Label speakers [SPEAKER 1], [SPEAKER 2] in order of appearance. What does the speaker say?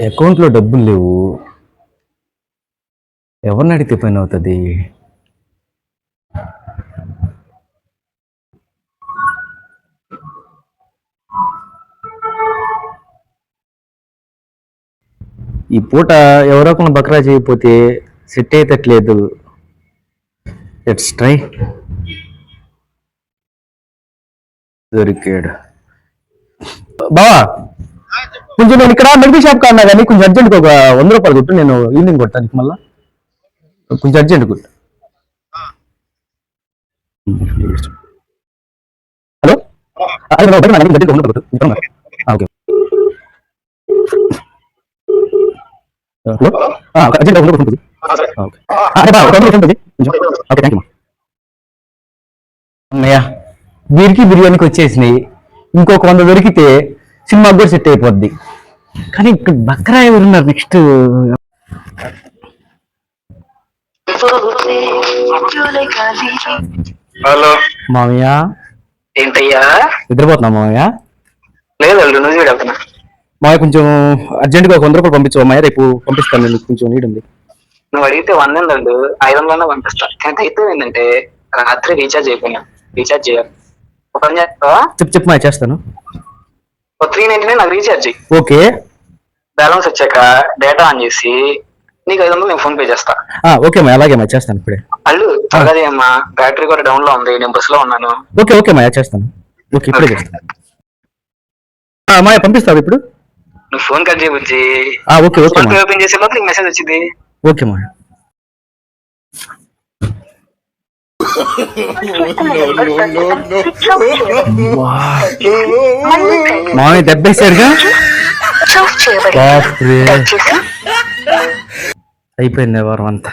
[SPEAKER 1] అకౌంట్లో డబ్బులు లేవు. ఎవరిని అడిగితే పని అవుతుంది? ఈ పూట ఎవరో కొన్ని బక్రా చేయకపోతే సెట్ అయ్యేటట్లేదు లెట్స్ ట్రై. దొరికాడు. బావా కొంచెం నేను ఇక్కడ మెడికల్ షాప్ కాన్నా కానీ కొంచెం అర్జెంట్ ఒక వంద రూపాయలు కొట్టు నేను ఈవినింగ్ కొడతాను నీకు మళ్ళా. కొంచెం అర్జెంట్ కొట్టు. హలో? Urgent okay. హలో? వంద రూపాయలు ఓకే. వంద రూపాయలు ఓకే థ్యాంక్ యూ వీరికి బిర్యానీకి వచ్చేసినాయి. ఇంకొక వంద దొరికితే సినిమాకి కూడా సెట్ అయిపోద్ది. కానీ ఇక్కడ బక్రా ఎవరున్నారు నెక్స్ట్?
[SPEAKER 2] హలో.
[SPEAKER 1] మామయ్య.
[SPEAKER 2] ఏంటయ్యా?
[SPEAKER 1] నిద్రపోతున్నా మామయ్య?
[SPEAKER 2] లేదు అల్లుడు నువ్వు చూడవుతున్నా
[SPEAKER 1] మామయ్య కొంచెం అర్జెంట్గా ఒక వంద రూపాయలు పంపించు మామయ్య రేపు పంపిస్తాను నేను కొంచెం నీడ్ ఉంది.
[SPEAKER 2] నువ్వు అడిగితే వంద అల్లుడు ఐదు వందలన్నా పంపిస్తా. కానీ అయితే ఏంటంటే రాత్రి రీఛార్జ్ అయిపోయినా. రీఛార్జ్ చేయాలి.
[SPEAKER 1] చెప్పు చెప్పు మాయ చేస్తాను.
[SPEAKER 2] త్రీ నైన్టీ నైన్ నాకు రీఛార్జ్
[SPEAKER 1] ఓకే.
[SPEAKER 2] బ్యాలెన్స్ వచ్చాక డేటా ఆన్ చేసి నీకు ఐదు వందలు నేను ఫోన్ పే చేస్తా.
[SPEAKER 1] ఓకే మాయ అలాగే మాయ చేస్తాను ఇప్పుడే.
[SPEAKER 2] అల్లు త్వరగా అమ్మా బ్యాటరీ కూడా డౌన్లో ఉంది నేను బస్లో ఉన్నాను.
[SPEAKER 1] ఓకే ఓకే మాయ చేస్తాను. ఓకే ఇప్పుడే చేస్తాను. మాయ పంపిస్తావు ఇప్పుడు?
[SPEAKER 2] నువ్వు ఫోన్ కట్ చేయబుచ్చి
[SPEAKER 1] ఆ, ఓకే ఓకే
[SPEAKER 2] ఓపెన్ చేసే లోపల మెసేజ్ వచ్చింది.
[SPEAKER 1] ఓకే మాయ మామయ్య దెబ్బేశాడుగా? అయిపోయింది వారం అంతా.